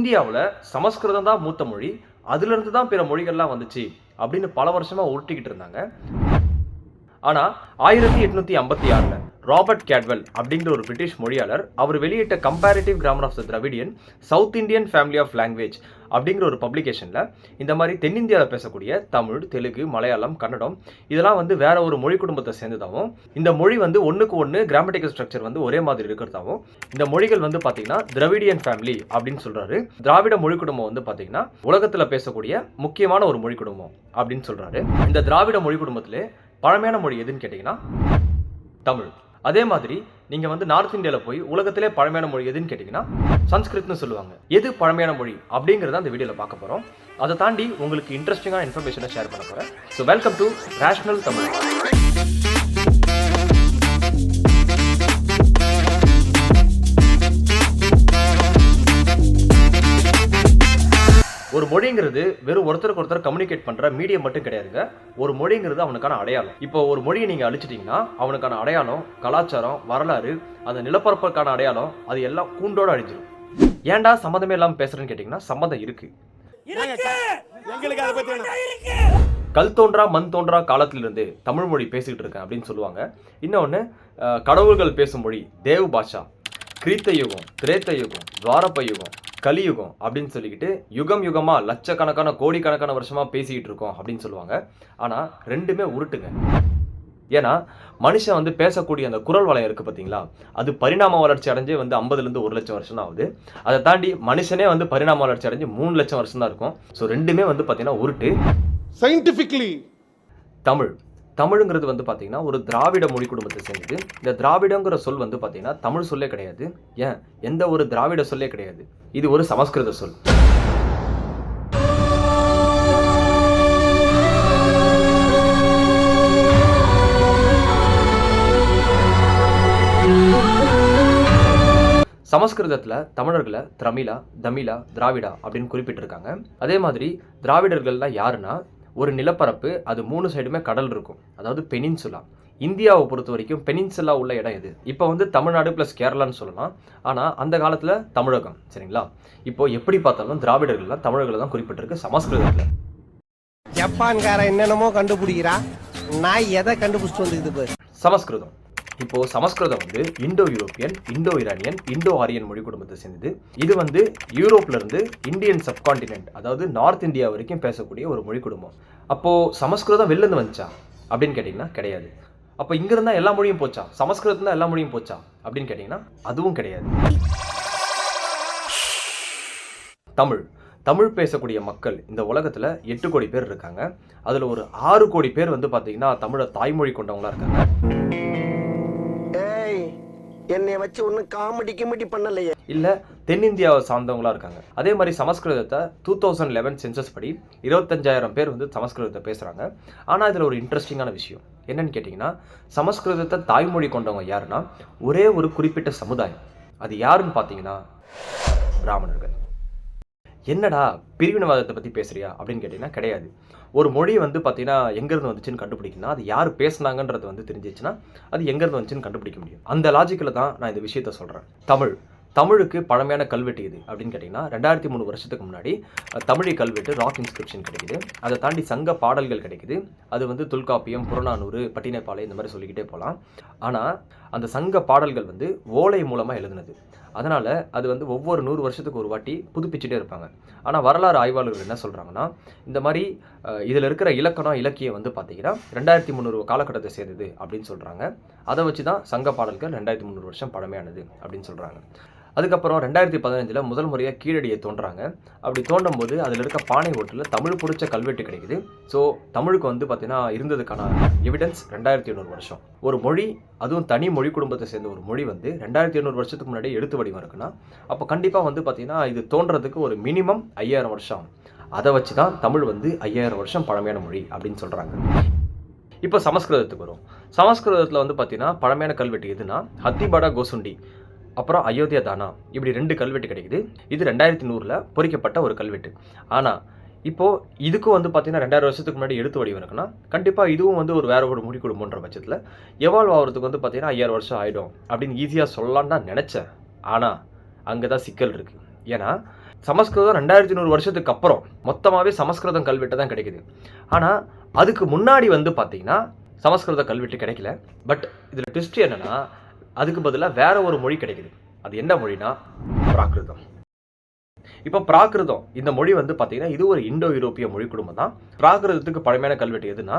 இந்தியாவில் சமஸ்கிருதம் தான் மூத்த மொழி அதுலேருந்து தான் பிற மொழிகள்லாம் வந்துச்சு அப்படின்னு பல வருஷமாக உருட்டிக்கிட்டு இருந்தாங்க. ஆனால் ஆயிரத்தி எட்நூத்தி ஐம்பத்தி ஆறில் ராபர்ட் கேட்வெல் அப்படிங்கிற ஒரு பிரிட்டிஷ் மொழியாளர் அவர் வெளியிட்ட comparative grammar of the Dravidian south Indian family of language அப்படிங்கிற ஒரு பப்ளிகேஷனில் இந்த மாதிரி தென்னிந்தியாவில் பேசக்கூடிய தமிழ் தெலுங்கு மலையாளம் கன்னடம் இதெல்லாம் வந்து வேற ஒரு மொழி குடும்பத்தை சேர்ந்ததாகவும் இந்த மொழி வந்து ஒன்றுக்கு ஒன்று கிராமட்டிக்கல் ஸ்ட்ரக்சர் வந்து ஒரே மாதிரி இருக்கிறதாகவும் இந்த மொழிகள் வந்து பார்த்தீங்கன்னா திராவிடியன் ஃபேமிலி அப்படின்னு சொல்கிறாரு திராவிட மொழி குடும்பம் வந்து பார்த்தீங்கன்னா உலகத்தில் பேசக்கூடிய முக்கியமான ஒரு மொழி குடும்பம் அப்படின்னு சொல்கிறாரு இந்த திராவிட மொழி குடும்பத்திலே பழமையான மொழி எதுன்னு கேட்டிங்கன்னா தமிழ். அதே மாதிரி நீங்க வந்து நார்த் இந்தியாவில் போய் உலகத்திலே பழமையான மொழி எதுன்னு கேட்டிங்கன்னா சன்ஸ்கிருத்னு சொல்லுவாங்க. எது பழமையான மொழி? அப்படிங்கிறத அந்த வீடியோவில் பார்க்க போகிறோம் அதை தாண்டி உங்களுக்கு இன்ட்ரெஸ்டிங்கான இன்ஃபர்மேஷனை ஷேர் பண்ண போகிறேன் so welcome to rational Tamil ஒரு மொழிங்கிறது வெறும் ஒருத்தருக்கு ஒருத்தர் கம்யூனிகேட் பண்ற மீடியம் மட்டும் கிடையாதுங்க. ஒரு மொழிங்கிறது அவனுக்கான அடையாளம். இப்போ ஒரு மொழியை நீங்க அழிச்சிட்டீங்கன்னா அவனுக்கான அடையாளம் கலாச்சாரம் வரலாறு அந்த நிலப்பரப்புக்கான அடையாளம் அது எல்லாம் கூண்டோட அழிஞ்சிடும் ஏன்டா சம்மந்தமே இல்லாம பேசுறேன்னு கேட்டிங்கன்னா சம்மந்தம் இருக்கு. கல் தோன்றா மண் தோன்றா காலத்திலிருந்து தமிழ் மொழி பேசிக்கிட்டு இருக்கேன் அப்படின்னு சொல்லுவாங்க. இன்னொன்று கடவுள்கள் பேசும் மொழி தேவ் பாஷா. கிரீத்த யுகம் திரேத்த யுகம் துவாரப்ப யுகம் கலியுகம் அப்படின்னு சொல்லிக்கிட்டு யுகம் யுகமா லட்சக்கணக்கான கோடிக்கணக்கான வருஷமா பேசிக்கிட்டு இருக்கோம் அப்படின்னு சொல்லுவாங்க. ஆனா ரெண்டுமே உருட்டுங்க. ஏன்னா மனுஷன் வந்து பேசக்கூடிய அந்த குரல் வளையம் இருக்கு பார்த்தீங்களா அது பரிணாம வளர்ச்சி அடைஞ்சே வந்து ஐம்பதுலேருந்து ஒரு லட்சம் வருஷம் ஆகுது. அதை தாண்டி மனுஷனே வந்து பரிணாம வளர்ச்சி அடைஞ்சு மூணு லட்சம் வருஷம் தான் இருக்கும். ஸோ ரெண்டுமே வந்து பார்த்தீங்கன்னா உருட்டு. Scientifically. தமிழ். தமிழுங்கிறது வந்து பார்த்தீங்கன்னா ஒரு திராவிட மொழி குடும்பத்தை சேர்ந்தது. இந்த திராவிடங்கிற சொல் வந்து பார்த்தீங்கன்னா தமிழ் சொல்லே கிடையாது. ஏன்? எந்த ஒரு திராவிட சொல்லே கிடையாது. இது ஒரு சமஸ்கிருத சொல். சமஸ்கிருதத்தில் தமிழர்களை திரமிழா தமிழா திராவிடா அப்படின்னு குறிப்பிட்டிருக்காங்க. அதே மாதிரி திராவிடர்கள்லாம் யாருன்னா ஒரு நிலப்பரப்பு அது மூணு சைடுமே கடல் இருக்கும். அதாவது பெனின்சுலா. இந்தியாவை பொறுத்த வரைக்கும் பெனின்சுலா உள்ள இடம் எது? இப்போ வந்து தமிழ்நாடு ப்ளஸ் கேரளான்னு சொல்லலாம். ஆனால் அந்த காலத்தில் தமிழகம் சரிங்களா? இப்போ எப்படி பார்த்தாலும் திராவிடர்கள்லாம் தமிழர்களை தான் குறிப்பிட்டிருக்கு சமஸ்கிருதத்தில். ஜப்பான்காரன் என்னென்னமோ கண்டுபிடிக்கிறா நான் எதை கண்டுபிடிச்சிட்டு வந்துக்குது பாரு. சமஸ்கிருதம். இப்போ சமஸ்கிருதம் வந்து Indo European Indo Iranian Indo Aryan மொழி குடும்பத்தை சேர்ந்தது. இது வந்து யூரோப்ல இருந்து இந்தியன் சப்கான்டினென்ட் அதாவது நார்த் இந்தியா வரைக்கும் பேசக்கூடிய ஒரு மொழி குடும்பம். அப்போ சமஸ்கிருதம் வெளிலேருந்து வந்துச்சா? அப்படின்னு கேட்டிங்கன்னா கிடையாது. அப்போ இங்க இருந்தா எல்லா மொழியும் போச்சா? சமஸ்கிருதம் தான் எல்லா மொழியும் போச்சா? அப்படின்னு கேட்டிங்கன்னா அதுவும் கிடையாது. தமிழ். தமிழ் பேசக்கூடிய மக்கள் இந்த உலகத்தில் எட்டு கோடி பேர் இருக்காங்க. அதில் ஒரு ஆறு கோடி பேர் வந்து பார்த்தீங்கன்னா தமிழை தாய்மொழி கொண்டவங்களா இருக்காங்க. என்னை வச்சு ஒன்னும் காமெடி கிமெடி பண்ணலையே. இல்லை தென்னிந்தியாவை சார்ந்தவங்களா இருக்காங்க. அதே மாதிரி சமஸ்கிருதத்தை டூ தௌசண்ட் லெவன் சென்சஸ் படி இருபத்தஞ்சாயிரம் பேர் வந்து சமஸ்கிருதத்தை பேசுறாங்க. ஆனா இதுல ஒரு இன்ட்ரெஸ்டிங்கான விஷயம். என்னன்னு கேட்டிங்கன்னா சமஸ்கிருதத்தை தாய்மொழி கொண்டவங்க யாருன்னா ஒரே ஒரு குறிப்பிட்ட சமுதாயம். அது யாருன்னு பார்த்தீங்கன்னா பிராமணர்கள். என்னடா பிரிவினவாதத்தை பற்றி பேசுறியா அப்படின்னு கேட்டிங்கன்னா கிடையாது. ஒரு மொழி வந்து பார்த்தீங்கன்னா எங்கேருந்து வந்துச்சுன்னு கண்டுபிடிக்கணும் அது யார் பேசுனாங்கன்றது வந்து தெரிஞ்சிச்சுன்னா அது எங்கேருந்து வந்துச்சுன்னு கண்டுபிடிக்க முடியும். அந்த லாஜிக்கில் தான் நான் இந்த விஷயத்த சொல்கிறேன் தமிழ். தமிழுக்கு பழமையான கல்வெட்டு இது அப்படின்னு கேட்டிங்கன்னா ரெண்டாயிரத்தி மூணு வருஷத்துக்கு முன்னாடி தமிழி கல்வெட்டு ராக் இன்ஸ்கிரிப்ஷன் கிடைக்குது. அதை தாண்டி சங்க பாடல்கள் கிடைக்குது. அது வந்து தொல்காப்பியம் புறநானூறு பட்டினப்பாலை இந்த மாதிரி சொல்லிக்கிட்டே போகலாம். ஆனால் அந்த சங்க பாடல்கள் வந்து ஓலை மூலமாக எழுதுனது. அதனால் அது வந்து ஒவ்வொரு நூறு வருஷத்துக்கு ஒரு வாட்டி புதுப்பிச்சுட்டே இருப்பாங்க. ஆனால் வரலாறு ஆய்வாளர்கள் என்ன சொல்கிறாங்கன்னா இந்த மாதிரி இதில் இருக்கிற இலக்கணம் இலக்கியம் வந்து பார்த்தீங்கன்னா ரெண்டாயிரத்தி முந்நூறு காலகட்டத்தை சேர்ந்தது அப்படின்னு சொல்கிறாங்க அதை வச்சு தான் சங்க பாடல்கள் ரெண்டாயிரத்தி முந்நூறு வருஷம் பழமையானது அப்படின்னு சொல்கிறாங்க அதுக்கப்புறம் ரெண்டாயிரத்தி பதினஞ்சில் முதல் முறையாக கீழடியை தோன்றாங்க. அப்படி தோண்டும் போது அதில் இருக்க பானை ஓட்டில் தமிழ் பிடிச்ச கல்வெட்டு கிடைக்குது. ஸோ தமிழுக்கு வந்து பார்த்தீங்கன்னா இருந்ததுக்கான எவிடன்ஸ் ரெண்டாயிரத்தி எண்ணூறு வருஷம். ஒரு மொழி அதுவும் தனி மொழி குடும்பத்தை சேர்ந்த ஒரு மொழி வந்து ரெண்டாயிரத்தி எண்ணூறு வருஷத்துக்கு முன்னாடி எழுத்து வடிவம் இருக்குன்னா அப்போ கண்டிப்பாக வந்து பார்த்தீங்கன்னா இது தோன்றதுக்கு ஒரு மினிமம் ஐயாயிரம் வருஷம். அதை வச்சு தான் தமிழ் வந்து ஐயாயிரம் வருஷம் பழமையான மொழி அப்படின்னு சொல்கிறாங்க இப்போ சமஸ்கிருதத்துக்கு வரும். சமஸ்கிருதத்தில் வந்து பார்த்தீங்கன்னா பழமையான கல்வெட்டு எதுனா ஹத்திபாடா கோசுண்டி. அப்புறம் அயோத்தியா தானா? இப்படி ரெண்டு கல்வெட்டு கிடைக்குது. இது ரெண்டாயிரத்தி நூறில் பொறிக்கப்பட்ட ஒரு கல்வெட்டு. ஆனால் இப்போது இதுக்கும் வந்து பார்த்தீங்கன்னா ரெண்டாயிரம் வருஷத்துக்கு முன்னாடி எடுத்து வடிவம் இருக்குன்னா கண்டிப்பாக இதுவும் வந்து ஒரு வேற ஒரு மொழி குடும்பன்ற பட்சத்தில் எவால்வ் ஆகிறதுக்கு வந்து பார்த்தீங்கன்னா ஐயாயிரம் வருஷம் ஆகிடும் அப்படின்னு ஈஸியாக சொல்லலான்னு தான் நினச்சேன். ஆனால் அங்கே தான் சிக்கல் இருக்குது ஏன்னா சமஸ்கிருதம் ரெண்டாயிரத்தி நூறு வருஷத்துக்கு அப்புறம் மொத்தமாகவே சமஸ்கிருதம் கல்வெட்டு தான் கிடைக்குது. ஆனால் அதுக்கு முன்னாடி வந்து பார்த்தீங்கன்னா சமஸ்கிருத கல்வெட்டு கிடைக்கல. பட் இதில் ட்விஸ்ட் என்னன்னா அதுக்கு பதிலாக வேற ஒரு மொழி கிடைக்குது. அது என்ன மொழினா பிராகிருதம். இப்போ பிராகிருதம் இந்த மொழி வந்து பார்த்தீங்கன்னா இது ஒரு இந்தோ யூரோப்பிய மொழி குடும்பம் தான் பிராகிருதத்துக்கு பழமையான கல்வெட்டு எதுனா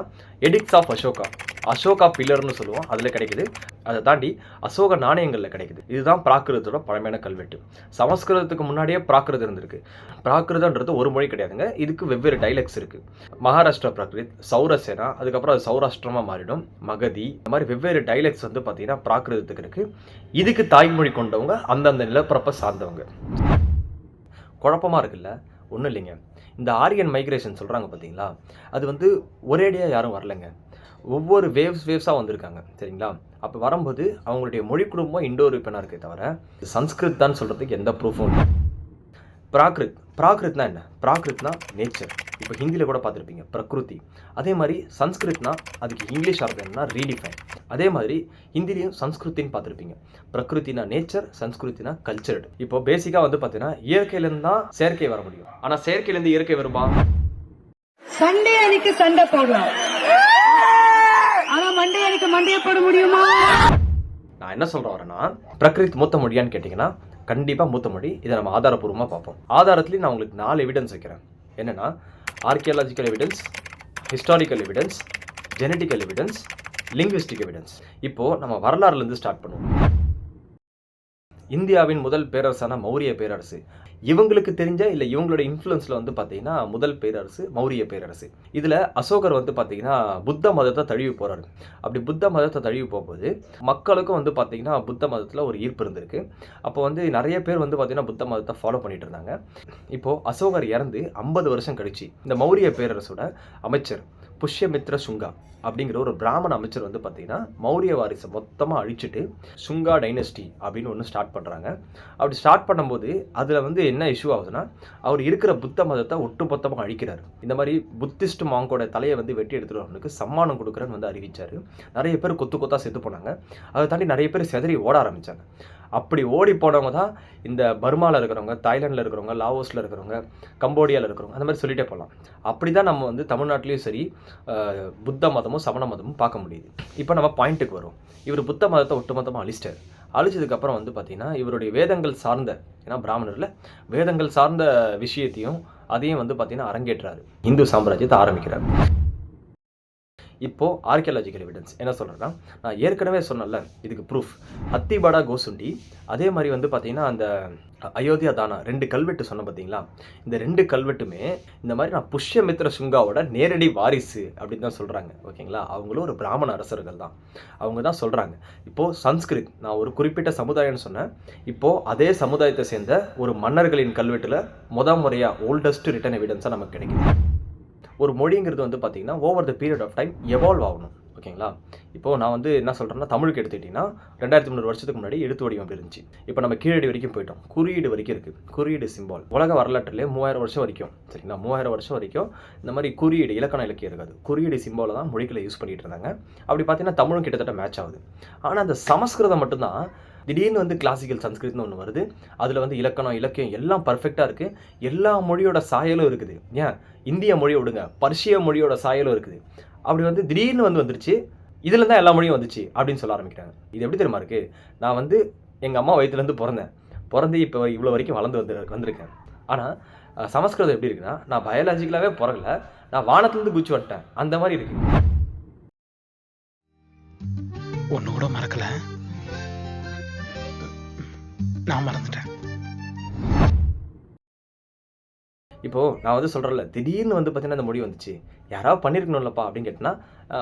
எடிக்ஸ் ஆஃப் அசோகா. அசோகா பில்லர்னு சொல்லுவோம். அதில் கிடைக்குது. அதை தாண்டி அசோக நாணயங்களில் கிடைக்குது. இதுதான் பிராகிருதத்தோட பழமையான கல்வெட்டு. சமஸ்கிருதத்துக்கு முன்னாடியே பிராகிருதம் இருந்திருக்கு. பிராகிருதன்றது ஒரு மொழி கிடையாதுங்க. இதுக்கு வெவ்வேறு டைலக்ஸ் இருக்கு. மகாராஷ்டிரா பிராகிருத் சௌரசேனா அதுக்கப்புறம் அது சௌராஷ்டிரமா மாறிடும். மகதி இந்த மாதிரி வெவ்வேறு டைலக்ஸ் வந்து பார்த்தீங்கன்னா பிராகிருதத்துக்கு இருக்கு. இதுக்கு தாய்மொழி கொண்டவங்க அந்தந்த நிலப்பரப்பை சார்ந்தவங்க. குழப்பமா இருக்குல்ல? ஒன்றும் இல்லைங்க. இந்த ஆரியன் மைக்ரேஷன் சொல்கிறாங்க பார்த்தீங்களா அது வந்து ஒரேடியாக யாரும் வரலைங்க. ஒவ்வொரு வேவ்ஸ் வேவ்ஸாக வந்திருக்காங்க சரிங்களா? அப்போ வரும்போது அவங்களுடைய மொழி குடும்பம் இண்டோ யூரோப்பியனாக இருக்கே தவிர சன்ஸ்கிருத் தான் சொல்கிறதுக்கு எந்த ப்ரூஃபும் இல்லை. பிராகிருத். பிராகிருத்னா என்ன? பிராகிருத்னா நேச்சர் இப்போ ஹிந்தியில் கூட பார்த்துருப்பீங்க பிரகிருதி. அதே மாதிரி சன்ஸ்கிருத்னா அதுக்கு இங்கிலீஷ் அர்த்தம் என்னன்னா ரீடிஃபைன் அதே மாதிரி ஹிந்திலையும் சன்ஸ்கிருத்தின்னு பார்த்துருப்பீங்க. பிரகிருத்தினா நேச்சர் சன்ஸ்கிருத்தினா கல்ச்சர்டு இப்போ பேசிக்காக வந்து பார்த்தீங்கன்னா இயற்கையிலேருந்து தான் செயற்கை வர முடியும். ஆனால் செயற்கையிலேருந்து இயற்கை வருமா? சண்டே அன்னைக்கு சண்டை போடலாம். மண்டே எனக்கு மண்டைய போட முடியுமா? நான் என்ன சொல்ல வரேன்னா பிரகிருத் மூத்த மொழியான்னு கேட்டிங்கன்னா கண்டிப்பாக மூத்த மொழி. இதை நம்ம ஆதாரப்பூர்வமாக பார்ப்போம். ஆதாரத்துலேயும் நான் உங்களுக்கு நாலு எவிடன்ஸ் வைக்கிறேன். என்னென்னா archaeological evidence historical evidence genetical evidence linguistic evidence இப்போது நம்ம வரலாறுலேருந்து ஸ்டார்ட் பண்ணுவோம். இந்தியாவின் முதல் பேரரசான மௌரிய பேரரசு இவங்களுக்கு தெரிஞ்ச இல்லை இவங்களோட இன்ஃப்ளூயன்ஸில் வந்து பார்த்தீங்கன்னா முதல் பேரரசு மௌரிய பேரரசு. இதில் அசோகர் வந்து பார்த்தீங்கன்னா புத்த மதத்தை தழுவி போகிறாரு அப்படி புத்த மதத்தை தழுவி போகும்போது மக்களுக்கும் வந்து பார்த்தீங்கன்னா புத்த மதத்தில் ஒரு ஈர்ப்பு இருந்திருக்கு. அப்போ வந்து நிறைய பேர் வந்து பார்த்தீங்கன்னா புத்த மதத்தை ஃபாலோ பண்ணிட்டு இருந்தாங்க. இப்போது அசோகர் இறந்து ஐம்பது வருஷம் கழிச்சு இந்த மௌரிய பேரரசோட அமைச்சர் புஷ்யமித்ர சுங்கா அப்படிங்கிற ஒரு பிராமண அமைச்சர் வந்து பார்த்தீங்கன்னா மௌரிய வாரிசை மொத்தமாக அழிச்சிட்டு சுங்கா டைனஸ்டி அப்படின்னு ஒன்று ஸ்டார்ட் பண்ணுறாங்க அப்படி ஸ்டார்ட் பண்ணும்போது அதில் வந்து என்ன இஷ்யூ ஆகுதுன்னா அவர் இருக்கிற புத்த மதத்தை ஒட்டுமொத்தமாக அழிக்கிறார். இந்த மாதிரி புத்திஸ்ட் மாங்கோட தலையை வந்து வெட்டி எடுத்துகிறவங்களுக்கு சம்மானம் கொடுக்குறேன்னு வந்து அறிவிச்சார். நிறைய பேர் கொத்து கொத்தாக செத்து போனாங்க. அதை தாண்டி நிறைய பேர் செதறி ஓட ஆரம்பித்தாங்க அப்படி ஓடி போனவங்க தான் இந்த பர்மாவில் இருக்கிறவங்க தாய்லாண்டில் இருக்கிறவங்க லாவோஸில் இருக்கிறவங்க கம்போடியாவில் இருக்கிறவங்க அந்த மாதிரி சொல்லிட்டே போகலாம். அப்படி தான் நம்ம வந்து தமிழ்நாட்டிலையும் சரி புத்த மதமும் சமண மதமும் பார்க்க முடியுது. இப்போ நம்ம பாயிண்ட்டுக்கு வரும். இவர் புத்த மதத்தை ஒட்டுமொத்தமாக அழிச்சிட்டார். அழிச்சதுக்கப்புறம் வந்து பார்த்தீங்கன்னா இவருடைய வேதங்கள் சார்ந்த ஏன்னா பிராமணரில் வேதங்கள் சார்ந்த விஷயத்தையும் அதையும் வந்து பார்த்தீங்கன்னா அரங்கேற்றாரு. இந்து சாம்ராஜ்யத்தை ஆரம்பிக்கிறார். இப்போது ஆர்கியாலஜிக்கல் எவிடன்ஸ் என்ன சொல்கிறேன்னா நான் ஏற்கனவே சொன்னேன்ல இதுக்கு ப்ரூஃப் அத்திபாடா கோசுண்டி அதே மாதிரி வந்து பார்த்தீங்கன்னா அந்த அயோத்தியா தானா ரெண்டு கல்வெட்டு சொன்ன பார்த்தீங்களா இந்த ரெண்டு கல்வெட்டுமே இந்த மாதிரி நான் புஷ்யமித்ர சுங்காவோட நேரடி வாரிசு அப்படின்னு தான் சொல்கிறாங்க ஓகேங்களா? அவங்களும் ஒரு பிராமண அரசர்கள் தான். அவங்க தான் சொல்கிறாங்க இப்போது சன்ஸ்கிருத் நான் ஒரு குறிப்பிட்ட சமுதாயம்னு சொன்னேன். இப்போது அதே சமுதாயத்தை சேர்ந்த ஒரு மன்னர்களின் கல்வெட்டில் முத முறையாக ஓல்டஸ்ட் ரிட்டன் எவிடன்ஸாக நமக்கு கிடைக்குது. ஒரு மொழிங்கிறது வந்து பார்த்தீங்கன்னா over the period of time evolve ஆகணும். ஓகேங்களா? இப்போது நான் வந்து என்ன சொல்கிறேன்னா தமிழுக்கு எடுத்துக்கிட்டிங்கன்னா ரெண்டாயிரத்தி முந்நூறு வருஷத்துக்கு முன்னாடி எழுத்து வடிவம் அப்படி இருந்துச்சு. இப்போ நம்ம கீழடி வரைக்கும் போயிட்டோம். குறியீடு வரைக்கும் இருக்குது குறியீடு சிம்பால் உலக வரலாற்றிலே மூவாயிரம் வருஷம் வரைக்கும் சரிங்களா? மூவாயிரம் வருஷம் வரைக்கும் இந்த மாதிரி குறியீடு இலக்கண இலக்கியம் இருக்காது. குறியீடு சிம்பாலை தான் மொழிகளை யூஸ் பண்ணிகிட்டு இருந்தாங்க. அப்படி பார்த்தீங்கன்னா தமிழும் கிட்டத்தட்ட மேட்ச் ஆகுது. ஆனால் அந்த சமஸ்கிருதம் மட்டும்தான் திடீர்னு வந்து கிளாசிக்கல் சன்ஸ்கிருத்னு ஒன்று வருது. அதில் வந்து இலக்கணம் இலக்கியம் எல்லாம் பர்ஃபெக்டாக இருக்குது எல்லா மொழியோட சாயலும் இருக்குது. ஏன்? இந்திய மொழியை விடுங்க. பர்ஷிய மொழியோட சாயலும் இருக்குது. அப்படி வந்து திடீர்னு வந்து வந்துருச்சு. இதில் தான் எல்லா மொழியும் வந்துச்சு அப்படின்னு சொல்ல ஆரம்பிக்கிறாங்க. இது எப்படி தெரியுமா இருக்குது நான் வந்து எங்கள் அம்மா வயிற்றுலேருந்து பிறந்தேன். பிறந்து இப்போ இவ்வளோ வரைக்கும் வளர்ந்து வந்து வந்திருக்கேன். ஆனால் சமஸ்கிருதம் எப்படி இருக்குன்னா நான் பயாலஜிக்கலாகவே பிறகல நான் வானத்துலேருந்து குச்சி வந்துட்டேன். அந்த மாதிரி இருக்குது ஒன்று கூட மறக்கலை. நான் மறந்துட்டேன். இப்போது நான் வந்து சொல்கிறேன்ல திடீர்னு வந்து பார்த்தீங்கன்னா அந்த முடிவு வந்துச்சு. யாராவது பண்ணியிருக்கணும்லப்பா அப்படின்னு கேட்டினா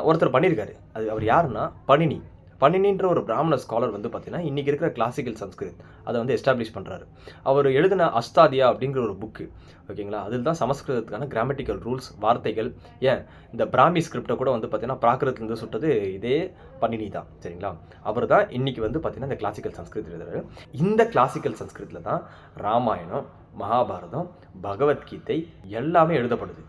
ஒருத்தர் பண்ணியிருக்காரு அது அவர் யாருன்னா பணினி. பணினின்ற ஒரு பிராமண ஸ்காலர் வந்து பார்த்தீங்கன்னா இன்றைக்கி இருக்கிற கிளாசிக்கல் சம்ஸ்கிருத் அதை வந்து எஸ்டாப்ளிஷ் பண்ணுறாரு அவர் எழுதின அஸ்தாதியா அப்படிங்கிற ஒரு புக்கு ஓகேங்களா அதில் தான் சமஸ்கிருதத்துக்கான கிராமட்டிக்கல் ரூல்ஸ் வார்த்தைகள் ஏன்? இந்த பிராமி ஸ்கிரிப்டை கூட வந்து பார்த்தீங்கன்னா பிராகிருத்திலேருந்து சுட்டது இதே பணினி தான் சரிங்களா? அவர் தான் இன்றைக்கி வந்து பார்த்தீங்கன்னா இந்த கிளாசிக்கல் சம்ஸ்கிருத் எழுதுறாரு. இந்த கிளாசிக்கல் சம்ஸ்கிருத்தில் தான் ராமாயணம் மகாபாரதம் பகவத்கீதை எல்லாமே எழுதப்படுது.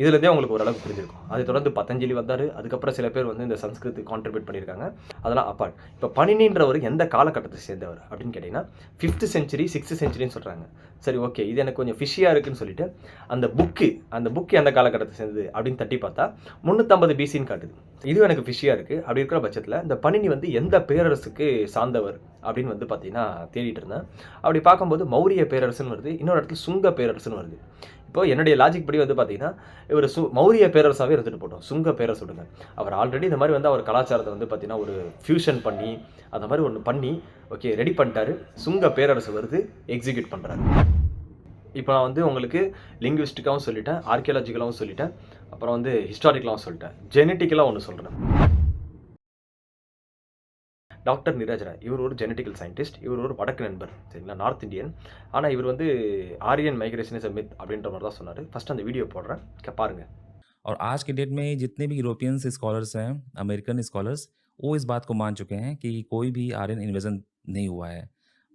இதுலேருந்தே உங்களுக்கு ஓரளவுக்கு புரிஞ்சிருக்கும். அதை தொடர்ந்து பத்தஞ்சலி வந்தார். அதுக்கப்புறம் சில பேர் வந்து இந்த சம்ஸ்கிருத்துக்கு கான்ட்ரிபியூட் பண்ணியிருக்காங்க. அதெல்லாம் அப்பார்ட் இப்போ பணினின்றவர் எந்த காலகட்டத்தை சேர்ந்தவர் அப்படின்னு கேட்டிங்கன்னா ஃபிஃப்த் செஞ்சுரி சிக்ஸ்த் செஞ்சுரின்னு சொல்கிறாங்க சரி ஓகே இது எனக்கு கொஞ்சம் ஃபிஷியாக இருக்குன்னு சொல்லிட்டு அந்த புக்கு அந்த புக்கு எந்த காலகட்டத்தை சேர்ந்தது அப்படின்னு தட்டி பார்த்தா முந்நூற்றம்பது பிசின்னு காட்டுது. இதுவும் எனக்கு ஃபிஷியாக இருக்குது அப்படி இருக்கிற பட்சத்தில் இந்த பணினி வந்து எந்த பேரரசுக்கு சார்ந்தவர் அப்படின்னு வந்து பார்த்தீங்கன்னா தேடிட்டு இருந்தேன். அப்படி பார்க்கும்போது மௌரிய பேரரசுன்னு வருது. இன்னொரு இடத்துல சுங்க பேரரசுன்னு வருது. இப்போ என்னுடைய லாஜிக் படி வந்து பார்த்தீங்கன்னா இவர் சு மௌரிய பேரரசாகவே இருந்துட்டு போட்டோம். சுங்க பேரரசுடுங்க அவர் ஆல்ரெடி இந்த மாதிரி வந்து அவர் கலாச்சாரத்தை வந்து பார்த்தீங்கன்னா ஒரு ஃபியூஷன் பண்ணி அந்த மாதிரி ஒன்று பண்ணி ஓகே ரெடி பண்ணிட்டாரு. சுங்க பேரரசு வருது எக்ஸிக்யூட் பண்ணுறாரு இப்போ நான் வந்து உங்களுக்கு லிங்குவிஸ்டிக்காகவும் சொல்லிட்டேன் ஆர்கியாலஜிக்கலாகவும் சொல்லிட்டேன். அப்புறம் வந்து ஹிஸ்டாரிக்கலாகவும் சொல்லிட்டேன். ஜெனட்டிக்கலாக ஒன்று சொல்கிறேன் டாக்டர் நிராஜ் ராய் இவர் ஒரு ஜெனட்டிக்கல் சயின்டிஸ்ட் இவர் ஒரு வடக்கு நண்பர் சரிங்களா நார்த் இந்தியன் ஆனால் இவர் வந்து ஆரியன் மைக்ரேஷன் இஸ் மித் அப்படின்ற மாதிரி தான் சொன்னார் ஃபஸ்ட் அந்த வீடியோ போடுறேன் க- பாருங்க और आज के डेट में जितने भी यूरोपियंस स्कॉलर्स हैं अमेरिकन स्कॉलर्स वो इस बात को मान चुके हैं कि कोई भी आर्यन इन्वेजन नहीं हुआ है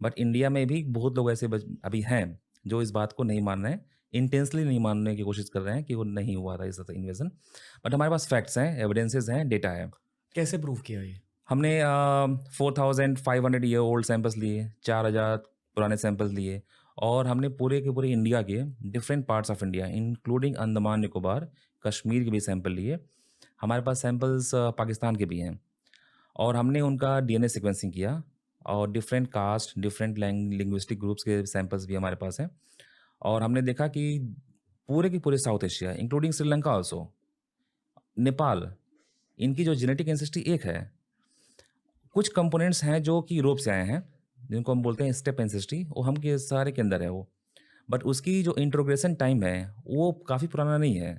बट इंडिया में भी बहुत लोग ऐसे बच- अभी हैं जो इस बात को नहीं मान रहे हैं इंटेंसली नहीं मानने की कोशिश कर रहे हैं कि वो नहीं हुआ था इस इन्वेजन बट हमारे पास फैक्ट्स हैं एविडेंसेस हैं डेटा है कैसे प्रूव किया ये हमने four thousand five hundred year old samples लिए, चार हज़ार पुराने सैंपल्स लिए, और हमने पूरे के पूरे इंडिया के different parts of India including Andaman, Nicobar, Kashmir के भी सैंपल लिए। हमारे पास सैंपल्स पाकिस्तान के भी हैं, और हमने उनका डीएनए सीक्वेंसिंग किया, और different caste different linguistic groups के सैंपल्स भी हमारे पास हैं, और हमने देखा कि पूरे के पूरे South Asia including Sri Lanka also Nepal इनकी जो जेनेटिक एंसेस्ट्री एक है कुछ कंपोनेंट्स हैं जो कि यूरोप से आए हैं जिनको हम बोलते हैं स्टेप एंसेस्ट्री वो हम के सारे के अंदर है वो बट उसकी जो इंट्रोग्रेशन टाइम है वो काफ़ी पुराना नहीं है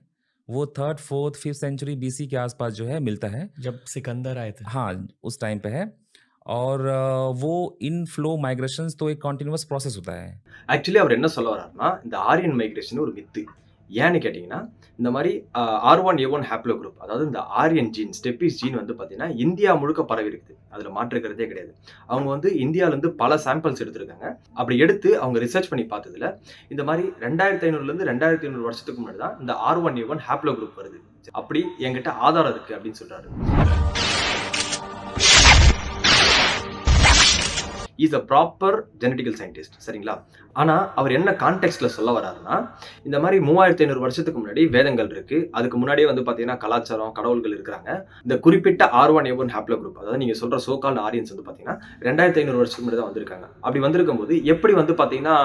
वो third fourth fifth century BC के आसपास जो है मिलता है जब सिकंदर आए थे हाँ उस टाइम पे है और अ, वो इन फ्लो माइग्रेशंस तो एक कॉन्टिन्यूस प्रोसेस होता है ஆக்சுவலி அவர் என்ன சொல்ல வர்றாருன்னா இந்த ஆரியன் மைக்ரேஷன் ஒரு மித்து ஏன்னு கேட்டிங்கன்னா இந்த மாதிரி R one A one haplogroup அதாவது இந்த ஆரியன் ஜீன் ஸ்டெப்பிஸ் ஜீன் வந்து பார்த்தீங்கன்னா இந்தியா முழுக்க பரவி இருக்குது அதில் மாற்றுக்கிறதே கிடையாது. அவங்க வந்து இந்தியாவிலேருந்து பல சாம்பிள்ஸ் எடுத்திருக்காங்க. அப்படி எடுத்து அவங்க ரிசர்ச் பண்ணி பார்த்ததுல இந்த மாதிரி ரெண்டாயிரத்தி ஐநூறுலேருந்து ரெண்டாயிரத்தி ஐநூறு வருஷத்துக்கு முன்னாடி தான் இந்த R one A one haplogroup வருது அப்படி என்கிட்ட ஆதாரம் இருக்குது அப்படின்னு சொல்கிறாரு is a proper genetical scientist சரிங்களா? ஆனால் அவர் என்ன கான்டெக்ட்ல சொல்ல வராருன்னா இந்த மாதிரி மூவாயிரத்தி ஐநூறு வருஷத்துக்கு முன்னாடி வேதங்கள் இருக்கு. அதுக்கு முன்னாடியே வந்து பார்த்தீங்கன்னா கலாச்சாரம் கடவுள்கள் இருக்கிறாங்க. இந்த குறிப்பிட்ட R one A one haplogroup அதாவது நீங்கள் சொல்கிற சோகால் ஆரியன்ஸ் வந்து பார்த்தீங்கன்னா ரெண்டாயிரத்தி ஐநூறு வருஷத்துக்கு முன்னாடி தான் வந்திருக்காங்க. அப்படி வந்திருக்கும் போது எப்படி வந்து பார்த்தீங்கன்னா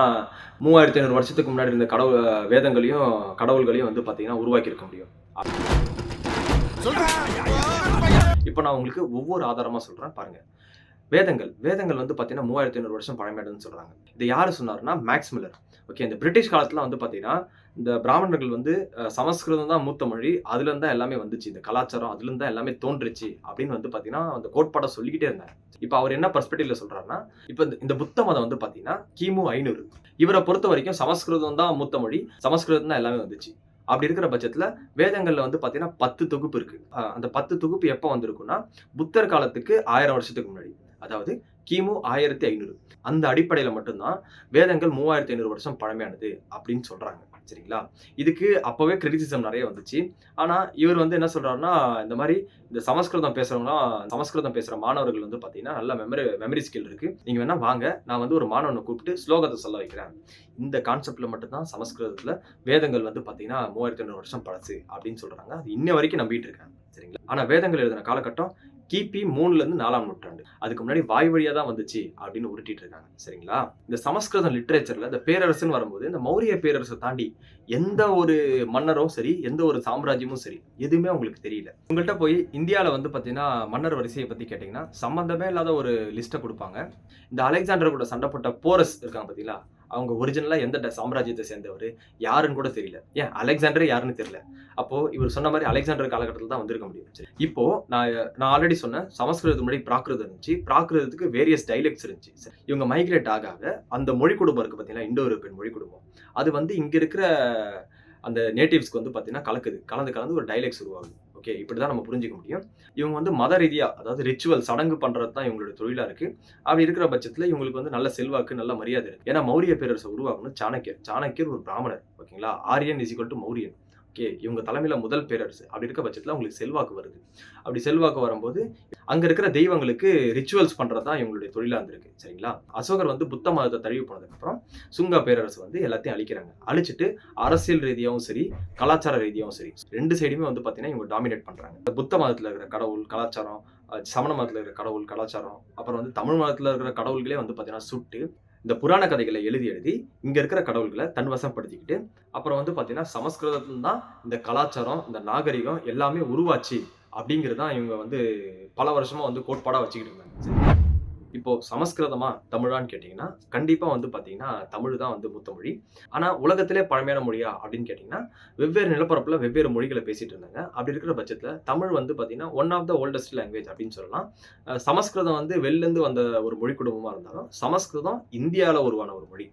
மூவாயிரத்தி ஐநூறு வருஷத்துக்கு முன்னாடி இருந்த கடவுள் வேதங்களையும் கடவுள்களையும் வந்து பார்த்தீங்கன்னா உருவாக்கி இருக்க முடியும் இப்போ நான் உங்களுக்கு ஒவ்வொரு ஆதாரமாக சொல்கிறேன் பாருங்கள் வேதங்கள் வேதங்கள் வந்து பார்த்தீங்கன்னா மூவாயிரத்தி ஐநூறு வருஷம் பழமையானதுன்னு சொல்கிறாங்க இது யார் சொன்னார்னா மேக்ஸ் மில்லர். ஓகே இந்த பிரிட்டிஷ் காலத்தில் வந்து பார்த்தீங்கன்னா இந்த பிராமணர்கள் வந்து சமஸ்கிருதம் தான் மூத்த மொழி அதுலேருந்து தான் எல்லாமே வந்துச்சு. இந்த கலாச்சாரம் அதுலேருந்து தான் எல்லாமே தோன்றுச்சு அப்படின்னு வந்து பார்த்தீங்கன்னா அந்த கோட்பாடை சொல்லிக்கிட்டே இருந்தாங்க இப்போ அவர் என்ன பர்ஸ்பெக்டிவ்ல சொல்கிறாருன்னா இப்போ இந்த- புத்த மதம் வந்து பார்த்தீங்கன்னா கிமு ஐநூறு. இவரை பொறுத்த வரைக்கும் சமஸ்கிருதம் தான் மூத்த மொழி சமஸ்கிருதம் தான் எல்லாமே வந்துச்சு. அப்படி இருக்கிற பட்சத்தில் வேதங்களில் வந்து பார்த்தீங்கன்னா பத்து தொகுப்பு இருக்குது அந்த பத்து தொகுப்பு எப்போ வந்திருக்குன்னா புத்தர் காலத்துக்கு ஆயிரம் வருஷத்துக்கு முன்னாடி. அதாவது கிமு ஆயிரத்தி ஐநூறு. அந்த அடிப்படையில் மட்டும்தான் வேதங்கள் மூவாயிரத்தி ஐநூறு வருஷம் பழமையானது அப்படின்னு சொல்றாங்க. சரிங்களா? இதுக்கு அப்போவே கிரிட்டிசிசம் நிறைய வந்துச்சு. ஆனால் இவர் வந்து என்ன சொல்றாருன்னா இந்த மாதிரி இந்த சமஸ்கிருதம் பேசுகிறவங்களாம் சமஸ்கிருதம் பேசுற மாணவர்கள் வந்து பார்த்தீங்கன்னா நல்ல மெமரி மெமரி ஸ்கில் இருக்கு. நீங்க வேணால் வாங்க நான் வந்து ஒரு மாணவனை கூப்பிட்டு ஸ்லோகத்தை சொல்ல வைக்கிறேன். இந்த கான்செப்ட்ல மட்டும்தான் சமஸ்கிருதத்துல வேதங்கள் வந்து பார்த்தீங்கன்னா மூவாயிரத்தி ஐநூறு வருஷம் பழசு அப்படின்னு சொல்றாங்க. அது இன்ன வரைக்கும் நம்பிட்டு இருக்காங்க. சரிங்களா? ஆனா வேதங்கள் எழுதின காலகட்டம் கிபி மூணுலேருந்து நாலாம் நூற்றாண்டு. அதுக்கு முன்னாடி வாய் வழியாக தான் வந்துச்சு அப்படின்னு உருட்டிட்டு இருக்காங்க. சரிங்களா? இந்த சமஸ்கிருதம் லிட்ரேச்சரில் இந்த பேரரசுன்னு வரும்போது இந்த மௌரிய பேரரசை தாண்டி எந்த ஒரு மன்னரும் சரி எந்த ஒரு சாம்ராஜ்யமும் சரி எதுவுமே உங்களுக்கு தெரியல. உங்கள்கிட்ட போய் இந்தியாவில் வந்து பார்த்தீங்கன்னா மன்னர் வரிசையை பற்றி கேட்டிங்கன்னா சம்மந்தமே இல்லாத ஒரு லிஸ்ட்டை கொடுப்பாங்க. இந்த அலெக்சாண்டர் கூட சண்டை போட்ட போரஸ் இருக்காங்க பார்த்தீங்களா அவங்க ஒரிஜினலாக எந்த சாம்ராஜ்யத்தை சேர்ந்தவர் யாருன்னு கூட தெரியல. ஏன்? அலெக்சாண்டர் யாருன்னு தெரியல. அப்போ இவர் சொன்ன மாதிரி அலெக்சாண்டர் காலகட்டத்தில் தான் வந்திருக்க முடியும். சரி. இப்போ நான் நான் ஆல்ரெடி சொன்னேன் சமஸ்கிருதத்துக்கு முன்னாடி பிராகிருதம் இருந்துச்சு. பிராகிருதத்துக்கு வேரியஸ் டைலெக்ட்ஸ் இருந்துச்சு. சார். இவங்க மைக்ரேட் ஆக ஆக அந்த மொழி குடும்பம் இருக்குது பார்த்தீங்கன்னா இண்டோ யூரோப்பியன் மொழி குடும்பம். அது வந்து இங்கே இருக்கிற அந்த நேட்டிவ்ஸ்க்கு வந்து பார்த்தீங்கன்னா கலக்குது. கலந்து கலந்து ஒரு டைலெக்ட்ஸ் உருவாகுது. ஓகே இப்படி தான் நம்ம புரிஞ்சுக்க முடியும். இவங்க வந்து மத ரீதியா அதாவது ரிச்சுவல் சடங்கு பண்றது தான் இவங்களோட தொழிலா இருக்கு. அப்படி இருக்கிற பட்சத்துல இவங்களுக்கு வந்து நல்ல செல்வாக்கு நல்ல மரியாதை இருக்குது ஏன்னா மௌரிய பேரரசை உருவாக்கணும் சாணக்கியர். சாணக்கியர் ஒரு பிராமணர் ஓகேங்களா Aryan is to Mauryan. Okay இவங்க தலைமையில் முதல் பேரரசு. அப்படி இருக்க பட்சத்தில் அவங்களுக்கு செல்வாக்கு வருது. அப்படி செல்வாக்கு வரும்போது அங்கே இருக்கிற தெய்வங்களுக்கு ரிச்சுவல்ஸ் பண்ணுறது தான் இவங்களுடைய தொழிலாக இருந்திருக்கு. சரிங்களா? அசோகர் வந்து புத்த மதத்தை தழுவி போனதுக்கப்புறம் சுங்கா பேரரசு வந்து எல்லாத்தையும் அழிக்கிறாங்க. அழிச்சிட்டு அரசியல் ரீதியாகவும் சரி கலாச்சார ரீதியாகவும் சரி ரெண்டு சைடுமே வந்து பார்த்தீங்கன்னா இவங்க டாமினேட் பண்ணுறாங்க இந்த புத்த மதத்தில் இருக்கிற கடவுள் கலாச்சாரம் சமண மதத்தில் இருக்கிற கடவுள் கலாச்சாரம் அப்புறம் வந்து தமிழ் மதத்தில் இருக்கிற கடவுள்களே வந்து பார்த்தீங்கன்னா சுட்டு இந்த புராண கதைகளை எழுதி எழுதி இங்கே இருக்கிற கடவுள்களை தன் வசப்படுத்திக்கிட்டு அப்புறம் வந்து பார்த்தீங்கன்னா சமஸ்கிருதத்துல தான் இந்த கலாச்சாரம் இந்த நாகரிகம் எல்லாமே உருவாச்சு அப்படிங்கிறது தான் இவங்க வந்து பல வருஷமா வந்து கோட்பாடாக வச்சுக்கிட்டு இருந்தாங்க இப்போ சமஸ்கிருதமா தமிழான்னு கேட்டிங்கன்னா கண்டிப்பாக வந்து பார்த்தீங்கன்னா தமிழ் தான் வந்து மூத்த மொழி. ஆனால் உலகத்திலே பழமையான மொழியா அப்படின்னு கேட்டிங்கன்னா வெவ்வேறு நிலப்பரப்பில் வெவ்வேறு மொழிகளை பேசிட்டு இருந்தாங்க. அப்படி இருக்கிற பட்சத்தில் தமிழ் வந்து பார்த்தீங்கன்னா one of the oldest language அப்படின்னு சொல்லலாம். சமஸ்கிருதம் வந்து வெளிலேருந்து வந்த ஒரு மொழி குடும்பமாக இருந்தாலும் சமஸ்கிருதம் இந்தியாவில் உருவான ஒரு மொழி.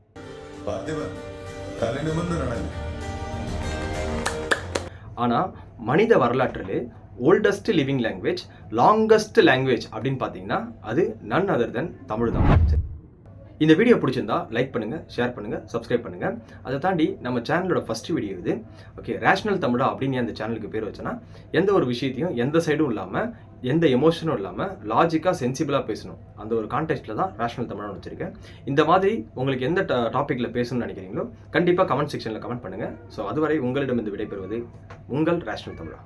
ஆனால் மனித வரலாற்றிலே oldest living language longest language அப்படின்னு பார்த்தீங்கன்னா அது நன் அதர் தென் தமிழ் தான். இந்த வீடியோ பிடிச்சிருந்தா லைக் பண்ணுங்கள் ஷேர் பண்ணுங்கள் சப்ஸ்கிரைப் பண்ணுங்கள் அதை தாண்டி நம்ம சேனலோட ஃபஸ்ட் வீடியோ இது. ஓகே ரேஷனல் தமிழா அப்படின்னு அந்த சேனலுக்கு பேர் வச்சேன்னா எந்த ஒரு விஷயத்தையும் எந்த சைடும் இல்லாமல் எந்த எமோஷனும் இல்லாமல் லாஜிக்காக சென்சிபிளாக பேசணும். அந்த ஒரு கான்டெக்ட்டில் தான் ரேஷனல் தமிழ்னு வச்சுருக்கேன். இந்த மாதிரி உங்களுக்கு எந்த டாப்பிக்கில் பேசணும்னு நினைக்கிறீங்களோ கண்டிப்பாக கமெண்ட் செக்ஷனில் கமெண்ட் பண்ணுங்கள் ஸோ அதுவரை உங்களிடம் இந்த விடைபெறுவது உங்கள் ரேஷனல் தமிழா.